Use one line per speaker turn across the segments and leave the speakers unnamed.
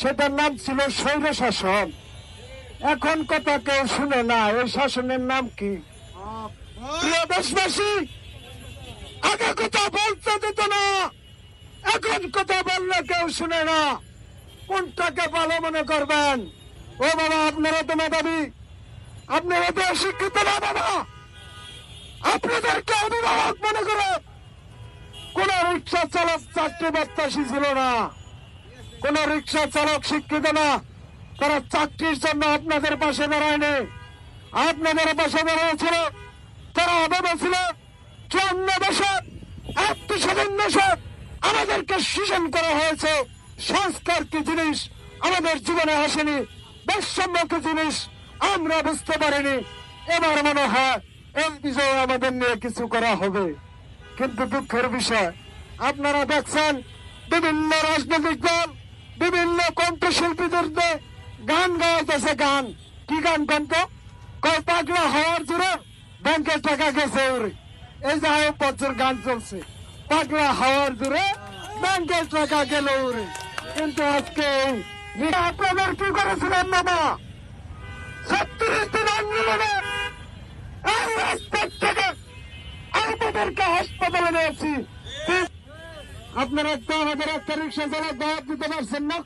সেটার নাম ছিল স্বৈর শাসন এখন কথা কেউ শুনে না ওই শাসনের নাম কি? দেশবাসী, আগে কথা বলতে দিত না, এখন কথা বললে কেউ শুনে না। কোনটাকে ভালো মনে করবেন? ও বাবা, আপনারা তো মেধাবী। আপনারা তো শিক্ষিত না, বাবা। আপনাদেরকে অভিভাবক মনে করে কোন রিক্সা চালক চাকরি বার্তাসী ছিল না। কোন রিক্সা চালক শিক্ষিত না। তারা চাকরির জন্য আপনাদের পাশে দাঁড়ায়নি। আপনাদের পাশে দাঁড়িয়েছিল, তারা ভেবেছিল চুয়ান্ন বছর একটি স্বাধীন দেশে আমাদেরকে শোষণ করা হয়েছে। সংস্কার কি জিনিস? আমাদের জীবনে আসেনি। বৈষম্য কি জিনিস? আমরা বুঝতে পারিনি। এবার মনে হয় এই বিষয়ে আমাদের নিয়ে কিছু করা হবে। কিন্তু দুঃখের বিষয়, আপনারা দেখছেন বিভিন্ন রাজনৈতিক দল বিভিন্ন কণ্ঠশিল্পীদের গান গাওয়াইতেছে গান। কি গান গান তো পাগলা হওয়ার জোরে ব্যাংকের টাকা গেছে ওরে। এই যে আয়ব বছর গান চলছে। পাগলা হওয়ার জোরে ব্যাংকের টাকা গেল ওরে। কিন্তু আজকে আপনাদের কি করেছিলেন বাবা ছত্রিশ দিন আন্দোলনে এই রাস্তার থেকে আমাদেরকে হাসপাতালে নিয়েছি। আপনারা তো আমাদের একটা রিক্সা চালক দাওয়াত দিতে পারছেন না?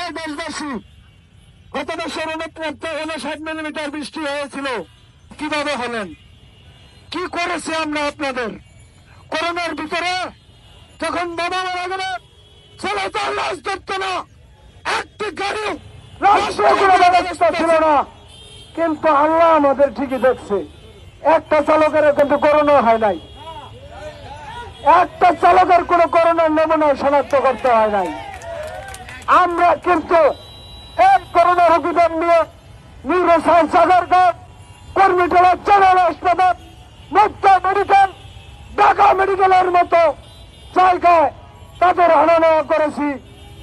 এই দেশবাসী গত বছর উনষাট মিলিমিটার বৃষ্টি হয়েছিল। কীভাবে হলেন? কি করেছে আমরা আপনাদের? করোনার ভিতরে যখন বাবা মারা গেল ছেলে তো লাশ ধরত না। একটি গাড়ি ব্যবস্থা ছিল না। কিন্তু আল্লাহ আমাদের ঠিকই দেখছে। একটা চালকের কিন্তু করোনা হয় নাই। একটা চালকের কোন করোনার নমুনা শনাক্ত করতে হয় নাই। আমরা কিন্তু এক করোনা রোগীদের নিয়ে নিউরোসায়েন্স সাগরঘাট কর্মীটোলা চ্যানেল, হাসপাতাল, মুক্তা মেডিকেল, ঢাকা মেডিকেলের মতো জায়গায় তাদের নেওয়া করেছি।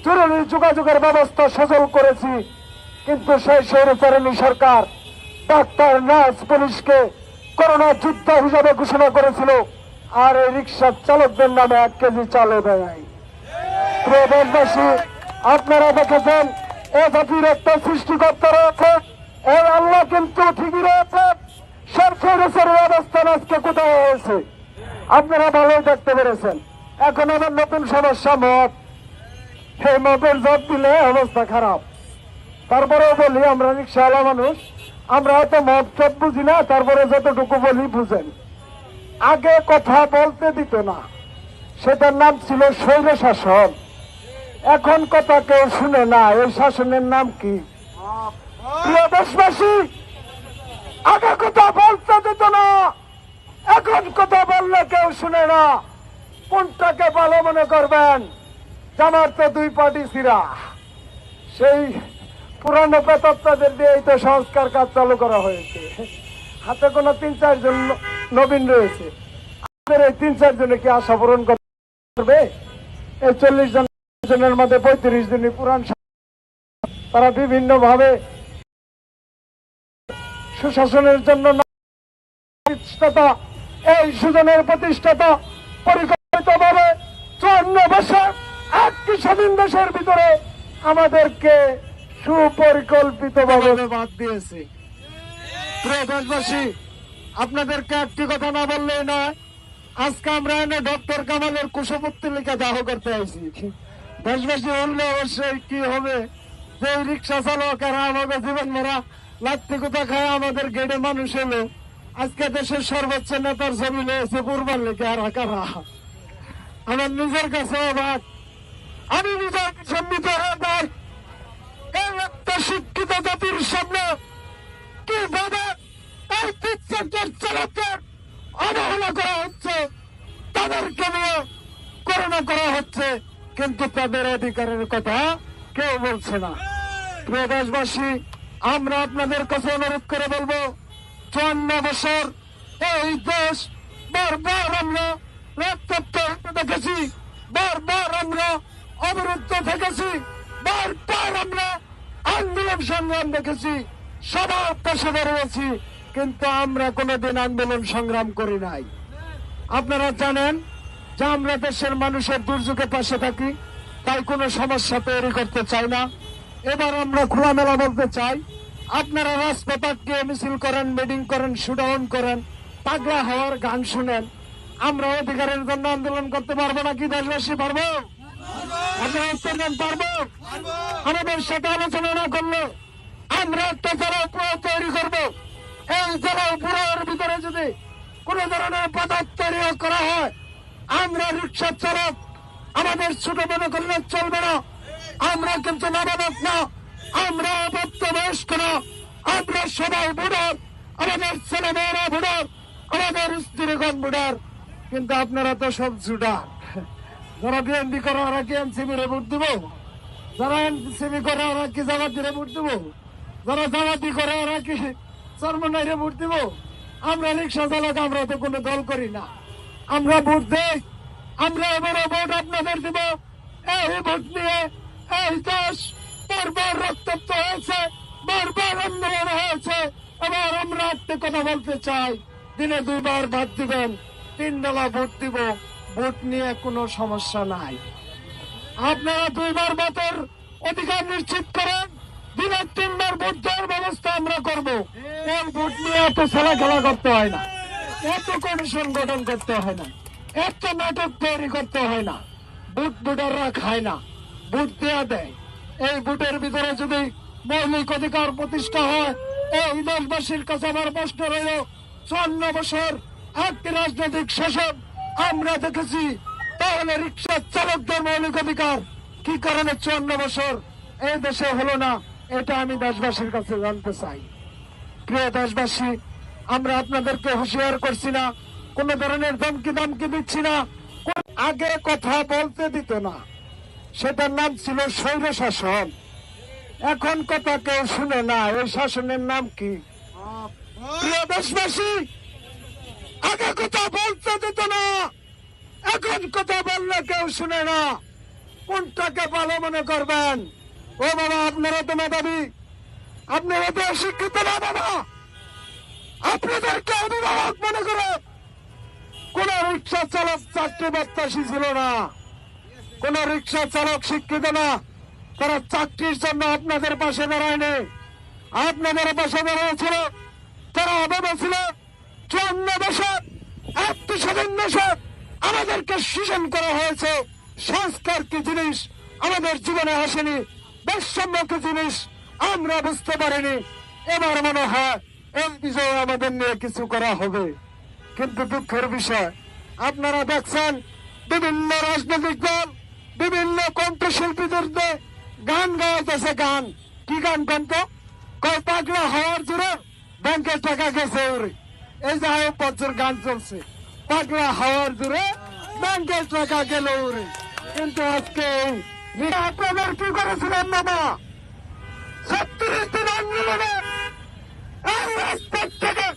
জরুরি যোগাযোগের ব্যবস্থা সচল করেছি। কিন্তু সেই স্বৈরচারণী সরকার। ডাক্তার, নার্স, পুলিশকে করোনা যুদ্ধ হিসাবে ঘোষণা করেছিল। আর এই রিক্সার চালকদের নামে এক কেজি চালও দেয় দেশবাসী আপনারা দেখেছেন, এ জাতির একটা সৃষ্টিকর্তা রয়েছে এই আল্লাহ কিন্তু ঠিকই রয়েছে। সরকারের অবস্থান আজকে কোথায় হয়েছে? আপনারা ভালোই দেখতে পেরেছেন। এখন আমার নতুন সমস্যা মত সেই মতের জব দিলে অবস্থা খারাপ। তারপরেও বলি, আমরা রিক্সাওয়ালা মানুষ, আমরা হয়তো মদ চপ বুঝি না, তারপরে যতটুকু বলি বুঝেন। আগে কথা বলতে দিত না। সেটার নাম ছিল স্বৈর শাসন এখন কথা কেউ শুনে না, এই শাসনের নাম কি? প্রিয় দেশবাসী, আগে কথা বলতে দিত না, এখন কথা বললে কেউ শুনে না। কোনটাকে ভালো মনে করবেন? জামার তো দুই পার্টি সিরা সেই পুরানো পেতাত্তাদের দিয়ে এই তো সংস্কার কাজ চালু করা হয়েছে। হাতে কোনো তিন চারজন নবীন রয়েছে। আমাদের এই তিন চারজনে কি আশা পূরণ করবে? এই চল্লিশ জন জনের মধ্যে পঁয়ত্রিশ দিনই পুরান সা- তারা বিভিন্ন ভাবে সুশাসনের জন্য এই সুজনের প্রতিষ্ঠাতা পরিকল্পিত ভাবে চুয়ান্ন বছর একটি স্বাধীন দেশের ভিতরে আমাদেরকে সুপরিকল্পিত ভাবে বাদ দিয়েছে। প্রিয় দেশবাসী আপনাদেরকে একটি কথা না বললেই না আজকে আমরা এনে ডক্টর কামালের কুশপুত্তলিকা দাহ করতে আইছি দেশবাসী বললে অবশ্যই কি হবে? যে রিক্সা রিক্সা চালকেরা আমাদের জীবন মেরা লাত্তি কোথা খায় আমাদের গেড়ে মানুষ এলো আজকে দেশের সর্বোচ্চ নেতার ছবি লয়েছে পূর্বার লেগে আর কারা আমার নিজের কাছে অবাক। আমি নিজের সম্মিত হয়ে শিক্ষিত জাতির সামনে কীভাবে অবহেলা করা হচ্ছে। তাদেরকে নিয়ে করোনা করা হচ্ছে। কিন্তু তাদের অধিকারের কথা কেউ বলছে না। প্রিয় দেশবাসী, আমরা আপনাদের কাছে অনুরোধ করে বলব, চুয়ান্ন বছর এই দেশ বারবার আমরা রক্তাক্ত দেখেছি, বারবার আমরা অবরুদ্ধ থেকেছি, বারবার আমরা আন্দোলন সংগ্রাম দেখেছি, সবার পাশে রয়েছি কিন্তু আমরা কোনোদিন আন্দোলন সংগ্রাম করি নাই। আপনারা জানেন যে আমরা দেশের মানুষের দুর্যোগের পাশে থাকি তাই কোনো সমস্যা তৈরি করতে চাই না। এবার আমরা খোলামেলা বলতে চাই আপনারা রাজপথে মিছিল করেন মিটিং করেন শুডাউন করেন পাগলা হওয়ার গান শুনেন। আমরা অধিকারের জন্য আন্দোলন করতে পারব না কি দেশবাসী পারব? আমরা পারব? আমাদের সাথে আলোচনা না করলে আমরা একটা তৈরি করব। এই জেলা উপহার ভিতরে যদি কোন ধরনের পদার্থ করা হয়, আমরা রিক্সা চালক, আমাদের ছোট মনে করলে চলবে না। আমরা কিন্তু নাবালক না, আমরা অবদ্ধ বয়স্ক না। আমরা সবাই বুড়ার, আমাদের ছেলে মেয়েরা বুড়ার, আমাদের স্ত্রীগণ বুড়ার। কিন্তু আপনারা তো সব জুডার যারা বিএনপি করে ওরা কি এনসিবি রে ভোট দিব, যারা এনসিবি করে ওরা কি জামাতি রে ভোট দিব, যারা জামাতি করে ওরা কি চরমনাই রে ভোট দিব। আমরা রিক্সা চালক, আমরা তো কোনো দল করি না। আমরা ভোট দেই। আমরা এবারে ভোট আপনাদের দিব। এই ভোট নিয়ে এই দেশ বারবার রক্তাক্ত হয়েছে, বারবার আন্দোলন হয়েছে। এবার আমরা একটা কথা বলতে চাই। দিনে দুইবার ভাত দিবেন, তিন বেলা ভোট দিব। ভোট নিয়ে কোনো সমস্যা নাই। আপনারা দুইবার ভোটের অধিকার নিশ্চিত করেন। দিনের তিনবার ভোট দেওয়ার ব্যবস্থা আমরা করব। এই ভোট নিয়ে এত খেলা খেলা করতে হয় না। এত কমিশন গঠন করতে হয় না। এত নাটক তৈরি করতে হয় না। বুট বুটাররা খায় না। বুট দেয়া দেয়। এই বুটের ভিতরে যদি মৌলিক অধিকার প্রতিষ্ঠা হয়, এই দেশবাসীর কাছে আমার প্রশ্ন রইল, চুয়ান্ন বছর একটি রাজনৈতিক শাসন আমরা দেখেছি, তাহলে রিক্সা চালকদের মৌলিক অধিকার কি কারণে চুয়ান্ন বছর এই দেশে হলো না? এটা আমি দেশবাসীর কাছে জানতে চাই। প্রিয় দেশবাসী, আমরা আপনাদেরকে হুঁশিয়ার করছি না, কোন ধরনের ধমকি ধমকি দিচ্ছি না আগে কথা বলতে দিত না। সেটার নাম ছিল স্বৈর শাসন। এখন কথা কেউ শুনে না, এই শাসনের নাম কি? প্রিয় দেশবাসী, আগে কথা বলতে দিত না, এখন কথা বললে কেউ শুনে না। কোনটাকে ভালো মনে করবেন? ও বাবা, আপনারা তো মেধাবী। আপনারা তো শিক্ষিত না, বাবা। আপনাদেরকে অভিভাবক মনে করে। কোন রিক্সা চালক চাকরি বাত্তাসী ছিল না। কোন রিক্সা চালক শিক্ষিত না। তারা চাকরির জন্য আপনাদের পাশে দাঁড়ায়নি। আপনাদের পাশে দাঁড়িয়েছিল। তারা অভাবে ছিল চুয়ান্ন বছর একটি স্বাধীন দেশে আমাদেরকে শোষণ করা হয়েছে। সংস্কার কি জিনিস আমাদের জীবনে আসেনি। কি জিনিস আমরা বুঝতে পারিনি। এবার মনে হয় এই বিষয়ে আমাদের নিয়ে কিছু করা হবে। কিন্তু দুঃখের বিষয়, আপনারা দেখছেন বিভিন্ন রাজনৈতিক দল, বিভিন্ন কণ্ঠশিল্পীদের গান গাওয়াইতেছে গান। কি গান গান তো পাগলা হওয়ার জোরে ব্যাংকের টাকা গেছে ওরে। এই যে আয়ব বছর গান চলছে, পাগলা হওয়ার জোরে ব্যাংকের টাকা গেল ওরে। কিন্তু আজকে এই আপনাদের কি করেছিলেন বাবা? ছত্রিশ দিন আন্দোলনে থেকে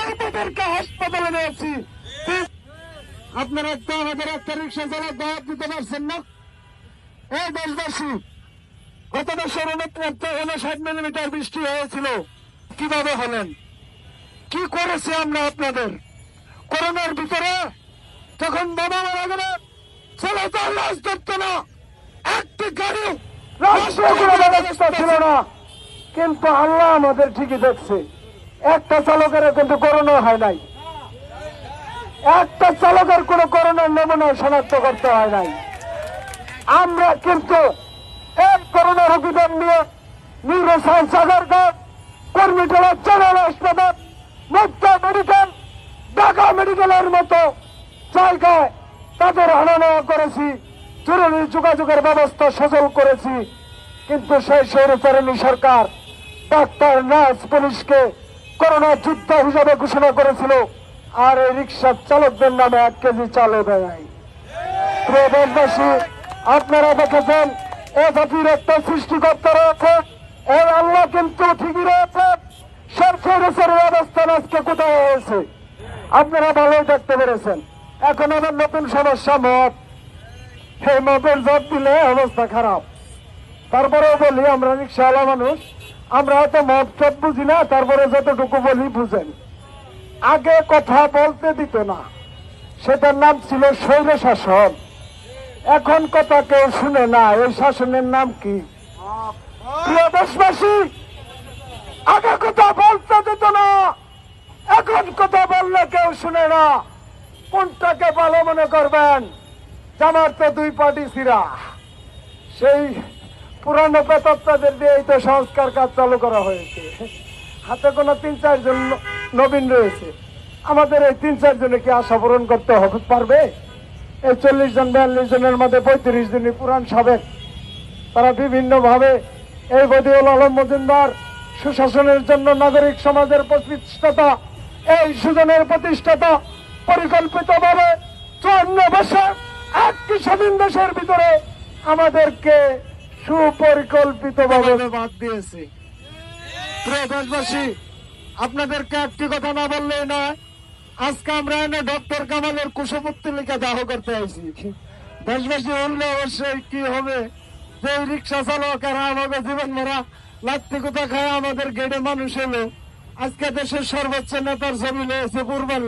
আমাদেরকে হাসপাতালে নিয়েছি। আপনারা তো আমাদের একটা রিক্সা চালক দাওয়াত দিতে পারছেন না? এই দেশবাসী, গত বছর উনষাট মিলিমিটার বৃষ্টি হয়েছিল। কীভাবে হলেন? কি করেছি আমরা আপনাদের? করোনার ভিতরে তখন বাবা মারা গেলে ছেলে তো লাশ ধরতো না। একটি কোনো ব্যবস্থা ছিল না। কিন্তু আল্লাহ আমাদের ঠিকই দেখছে। একটা চালকের কিন্তু করোনা হয় নাই। একটা চালকের কোনো করোনার নমুনা শনাক্ত করতে হয় নাই। আমরা কিন্তু এক করোনা রোগীদের নিয়ে নিউরোসাইন্স সাগরঘাট কর্মীটোলা জেনারেল হাসপাতাল মুক্ত মেডিকেল ঢাকা মেডিকেলের মতো জায়গায় তাদের নেওয়া করেছি। জরুরি যোগাযোগের ব্যবস্থা সচল করেছি, কিন্তু সেই স্বৈরচারিণী সরকার। ডাক্তার, নার্স, পুলিশকে করোনা যুদ্ধ হিসাবে ঘোষণা করেছিল, আর এই রিক্সা চালকদের নামে এক কেজি চালও দেয়। দেশবাসী, আপনারা দেখেছেন, এ জাতির একটা সৃষ্টিকর্তা রয়েছে এই আল্লাহ কিন্তু ঠিকই রয়েছে সরকারের অবস্থান আজকে কোথায় হয়েছে? আপনারা ভালোই দেখতে পেরেছেন। এখন আমার নতুন সমস্যা মত সেই মতের জব দিলে অবস্থা খারাপ। তারপরেও বলি, আমরা রিক্সাওয়ালা মানুষ, আমরা হয়তো মদ টদ বুঝি না, তারপরে যতটুকু বলি বুঝেন। আগে কথা বলতে দিত না। সেটার নাম ছিল শৈল শাসন এখন কথা কেউ শুনে না, এই শাসনের নাম কি? প্রিয় দেশবাসী, আগে কথা বলতে দিত না, এখন কথা বললে কেউ শুনে না। কোনটাকে ভালো মনে করবেন? জামার তো দুই পার্টি সিরা সেই পুরানো পেতাত্তাদের দিয়েই তো সংস্কার কাজ চালু করা হয়েছে। হাতে কোনো তিন, চারজন নবীন রয়েছে। আমাদের এই তিন চারজনে কি আশা পূরণ করতে হবে পারবে? এই চল্লিশ জন, বিয়াল্লিশ জনের মধ্যে পঁয়ত্রিশ জনই পুরান সাবেক। তারা বিভিন্নভাবে এই বদিউল আলম মজুমদার সুশাসনের জন্য নাগরিক সমাজের প্রতিষ্ঠাতা, এই সুজনের প্রতিষ্ঠাতা, পরিকল্পিতভাবে চুয়ান্ন বছর একটি স্বাধীন দেশের ভিতরে আমাদেরকে সুপরিকল্পিত ভাবে বাদ দিয়েছে। প্রিয় দেশবাসী আপনাদেরকে একটি কথা না বললেই না আজকে আমরা এনে ডক্টর কামালের কুশপুত্তলিকা দাহ করতে আইছি। দেশবাসী বললে অবশ্যই কি হবে? যে রিক্সা চালকেরা আমাদের জীবন মরা লাত্তি কোথা খায় আমাদের গেটে মানুষ এলো। আজকে দেশের সর্বোচ্চ নেতার ছবি লয়েছে পূর্বার